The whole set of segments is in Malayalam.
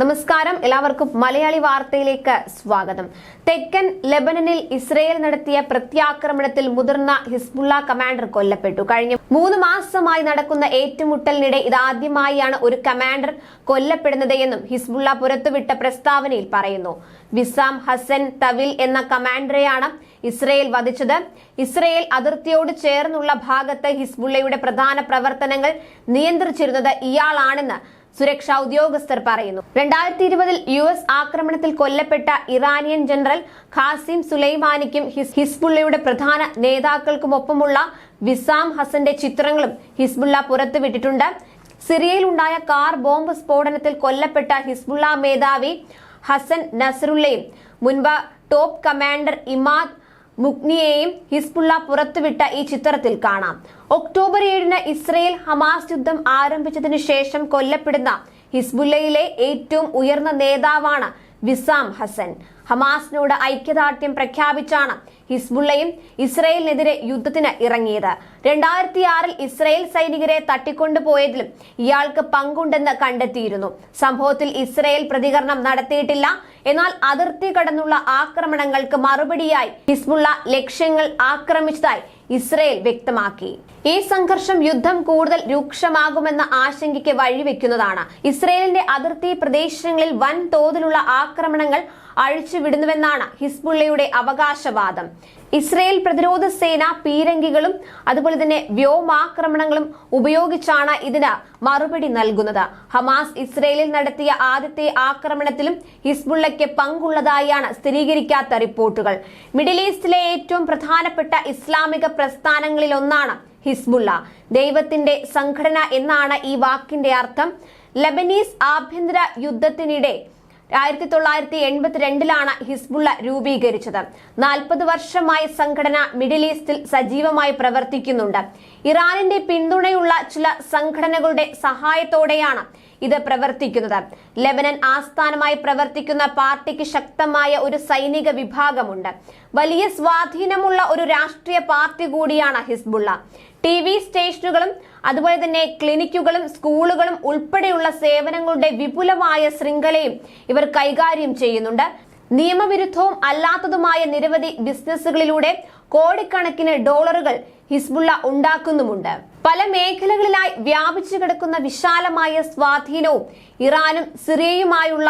നമസ്കാരം. എല്ലാവർക്കും മലയാളി വാർത്തയിലേക്ക് സ്വാഗതം. തെക്കൻ ലെബനനിൽ ഇസ്രയേൽ നടത്തിയ പ്രത്യാക്രമണത്തിൽ മുതിർന്ന ഹിസ്ബുള്ള കമാൻഡർ കൊല്ലപ്പെട്ടു. കഴിഞ്ഞ മൂന്ന് മാസമായി നടക്കുന്ന ഏറ്റുമുട്ടലിനിടെ ഇതാദ്യമായാണ് ഒരു കമാൻഡർ കൊല്ലപ്പെടുന്നത് എന്നും ഹിസ്ബുള്ള പുറത്തുവിട്ട പ്രസ്താവനയിൽ പറയുന്നു. വിസാം ഹസൻ തവിൽ എന്ന കമാൻഡറെയാണ് ഇസ്രയേൽ വധിച്ചത്. ഇസ്രയേൽ അതിർത്തിയോട് ചേർന്നുള്ള ഭാഗത്ത് ഹിസ്ബുള്ളയുടെ പ്രധാന പ്രവർത്തനങ്ങൾ നിയന്ത്രിച്ചിരുന്നത് ഇയാളാണെന്ന് സുരക്ഷാ ഉദ്യോഗസ്ഥർ പറയുന്നു. രണ്ടായിരത്തി ഇരുപതിൽ യു എസ് ആക്രമണത്തിൽ കൊല്ലപ്പെട്ട ഇറാനിയൻ ജനറൽ ഖാസിം സുലൈമാനിക്കും ഹിസ് ഹിസ്ബുള്ളയുടെ പ്രധാന നേതാക്കൾക്കുമൊപ്പമുള്ള വിസാം ഹസന്റെ ചിത്രങ്ങളും ഹിസ്ബുള്ള പുറത്തുവിട്ടിട്ടുണ്ട്. സിറിയയിലുണ്ടായ കാർ ബോംബ് സ്ഫോടനത്തിൽ കൊല്ലപ്പെട്ട ഹിസ്ബുള്ള മേധാവി ഹസൻ നസറുള്ളയും മുൻപ് ടോപ്പ് കമാൻഡർ ഇമാദ് മുഗ്നിയെയും ഹിസ്ബുള്ള പുറത്തുവിട്ട ഈ ചിത്രത്തിൽ കാണാം. ഒക്ടോബർ ഏഴിന് ഇസ്രയേൽ ഹമാസ് യുദ്ധം ആരംഭിച്ചതിനു ശേഷം കൊല്ലപ്പെടുന്ന ഹിസ്ബുല്ലയിലെ ഏറ്റവും ഉയർന്ന നേതാവാണ് വിസാം ഹസൻ. ഹമാസിനോട് ഐക്യദാർഢ്യം പ്രഖ്യാപിച്ചാണ് ഹിസ്ബുള്ളയും ഇസ്രയേലിനെതിരെ യുദ്ധത്തിന് ഇറങ്ങിയത്. രണ്ടായിരത്തി ആറിൽ ഇസ്രയേൽ സൈനികരെ തട്ടിക്കൊണ്ടുപോയതിലും ഇയാൾക്ക് പങ്കുണ്ടെന്ന് കണ്ടെത്തിയിരുന്നു. സംഭവത്തിൽ ഇസ്രയേൽ പ്രതികരണം നടത്തിയിട്ടില്ല. എന്നാൽ അതിർത്തി കടന്നുള്ള ആക്രമണങ്ങൾക്ക് മറുപടിയായി ഹിസ്ബുള്ള ലക്ഷ്യങ്ങൾ ആക്രമിച്ചതായി ഇസ്രയേൽ വ്യക്തമാക്കി. ഈ സംഘർഷം യുദ്ധം കൂടുതൽ രൂക്ഷമാകുമെന്ന ആശങ്കയ്ക്ക് വഴിവെക്കുന്നതാണ്. ഇസ്രയേലിന്റെ അതിർത്തി പ്രദേശങ്ങളിൽ വൻ തോതിലുള്ള ആക്രമണങ്ങൾ അഴിച്ചുവിടുന്നുവെന്നാണ് ഹിസ്ബുള്ളയുടെ അവകാശവാദം. ഇസ്രയേൽ പ്രതിരോധ സേന പീരങ്കികളും അതുപോലെ തന്നെ വ്യോമാക്രമണങ്ങളും ഉപയോഗിച്ചാണ് ഇതിന് മറുപടി നൽകുന്നത്. ഹമാസ് ഇസ്രയേലിൽ നടത്തിയ ആദ്യത്തെ ആക്രമണത്തിലും ഹിസ്ബുള്ളയ്ക്ക് പങ്കുള്ളതായാണ് സ്ഥിരീകരിക്കാത്ത റിപ്പോർട്ടുകൾ. മിഡിൽ ഈസ്റ്റിലെ ഏറ്റവും പ്രധാനപ്പെട്ട ഇസ്ലാമിക പ്രസ്ഥാനങ്ങളിലൊന്നാണ് ഹിസ്ബുള്ള. ദൈവത്തിന്റെ സംഘടന എന്നാണ് ഈ വാക്കിന്റെ അർത്ഥം. ലബനീസ് ആഭ്യന്തര യുദ്ധത്തിനിടെ ആയിരത്തി തൊള്ളായിരത്തി എൺപത്തിരണ്ടിലാണ് ഹിസ്ബുള്ള രൂപീകരിച്ചത്. നാൽപ്പത് വർഷമായി സംഘടന മിഡിൽ ഈസ്റ്റിൽ സജീവമായി പ്രവർത്തിക്കുന്നുണ്ട്. ഇറാനിന്റെ പിന്തുണയുള്ള ചില സംഘടനകളുടെ സഹായത്തോടെയാണ് ഇത് പ്രവർത്തിക്കുന്നത്. ലെബനൻ ആസ്ഥാനമായി പ്രവർത്തിക്കുന്ന പാർട്ടിക്ക് ശക്തമായ ഒരു സൈനിക വിഭാഗമുണ്ട്. വലിയ സ്വാധീനമുള്ള ഒരു രാഷ്ട്രീയ പാർട്ടി കൂടിയാണ് ഹിസ്ബുള്ള. ടി വി സ്റ്റേഷനുകളും അതുപോലെ തന്നെ ക്ലിനിക്കുകളും സ്കൂളുകളും ഉൾപ്പെടെയുള്ള സേവനങ്ങളുടെ വിപുലമായ ശൃംഖലയും ഇവർ കൈകാര്യം ചെയ്യുന്നുണ്ട്. നിയമവിരുദ്ധവും അല്ലാത്തതുമായ നിരവധി ബിസിനസ്സുകളിലൂടെ കോടിക്കണക്കിന് ഡോളറുകൾ ഹിസ്ബുള്ള ഉണ്ടാക്കുന്നുമുണ്ട്. പല മേഖലകളിലായി വ്യാപിച്ചു കിടക്കുന്ന വിശാലമായ സ്വാധീനവും ഇറാനും സിറിയയുമായുള്ള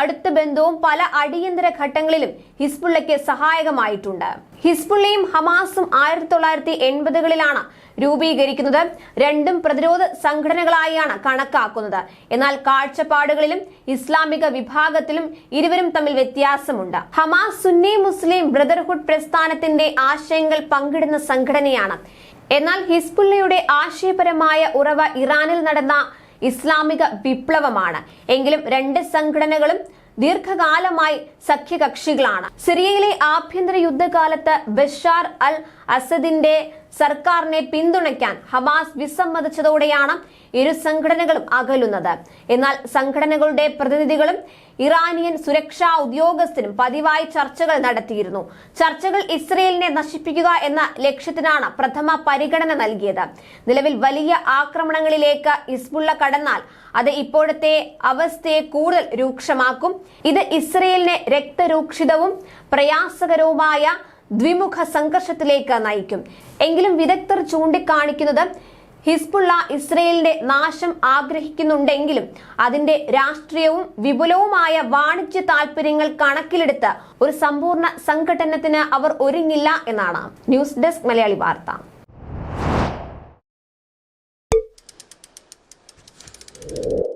അടുത്ത ബന്ധവും പല അടിയന്തര ഘട്ടങ്ങളിലും ഹിസ്ബുള്ളയ്ക്ക് സഹായകമായിട്ടുണ്ട്. ഹിസ്ബുള്ളയും ഹമാസും ആയിരത്തി തൊള്ളായിരത്തി എൺപതുകളിലാണ് രൂപീകരിക്കുന്നത്. രണ്ടും പ്രതിരോധ സംഘടനകളായാണ് കണക്കാക്കുന്നത്. എന്നാൽ കാഴ്ചപ്പാടുകളിലും ഇസ്ലാമിക വിഭാഗത്തിലും ഇരുവരും തമ്മിൽ വ്യത്യാസമുണ്ട്. ഹമാസ് സുന്നി മുസ്ലിം ബ്രദർഹുഡ് പ്രസ്ഥാനത്തിന്റെ ആശയങ്ങൾ പങ്കിടുന്ന സംഘടനയാണ്. എന്നാൽ ഹിസ്ബുള്ളയുടെ ആശയപരമായ ഉറവ ഇറാനിൽ നടന്ന ഇസ്ലാമിക വിപ്ലവമാണ്. എങ്കിലും രണ്ട് സംഘടനകളും ദീർഘകാലമായി സഖ്യകക്ഷികളാണ്. സിറിയയിലെ ആഭ്യന്തര യുദ്ധകാലത്ത് ബഷാർ അൽ അസദിന്റെ സർക്കാരിനെ പിന്തുണയ്ക്കാൻ ഹമാസ് വിസമ്മതിച്ചതോടെയാണ് ഇരു സംഘടനകളും അകലുന്നത്. എന്നാൽ സംഘടനകളുടെ പ്രതിനിധികളും ഇറാനിയൻ സുരക്ഷാ ഉദ്യോഗസ്ഥരും പതിവായി ചർച്ചകൾ നടത്തിയിരുന്നു. ചർച്ചകൾ ഇസ്രയേലിനെ നശിപ്പിക്കുക എന്ന ലക്ഷ്യത്തിനാണ് പ്രഥമ പരിഗണന നൽകിയത്. നിലവിൽ വലിയ ആക്രമണങ്ങളിലേക്ക് ഇസ്ബുള്ള കടന്നാൽ അത് ഇപ്പോഴത്തെ അവസ്ഥയെ കൂടുതൽ രൂക്ഷമാക്കും. ഇത് ഇസ്രയേലിനെ രക്തരൂക്ഷിതവും പ്രയാസകരവുമായ ദ്വിമുഖ സംഘർഷത്തിലേക്ക് നയിക്കും. എങ്കിലും വിദഗ്ധർ ചൂണ്ടിക്കാണിക്കുന്നത് ഹിസ്ബുള്ള ഇസ്രയേലിന്റെ നാശം ആഗ്രഹിക്കുന്നുണ്ടെങ്കിലും അതിന്റെ രാഷ്ട്രീയവും വിപുലവുമായ വാണിജ്യ താൽപര്യങ്ങൾ കണക്കിലെടുത്ത് ഒരു സമ്പൂർണ സംഘടനത്തിന് അവർ ഒരുങ്ങില്ല എന്നാണ്. ന്യൂസ് ഡെസ്ക് മലയാളി വാർത്ത. you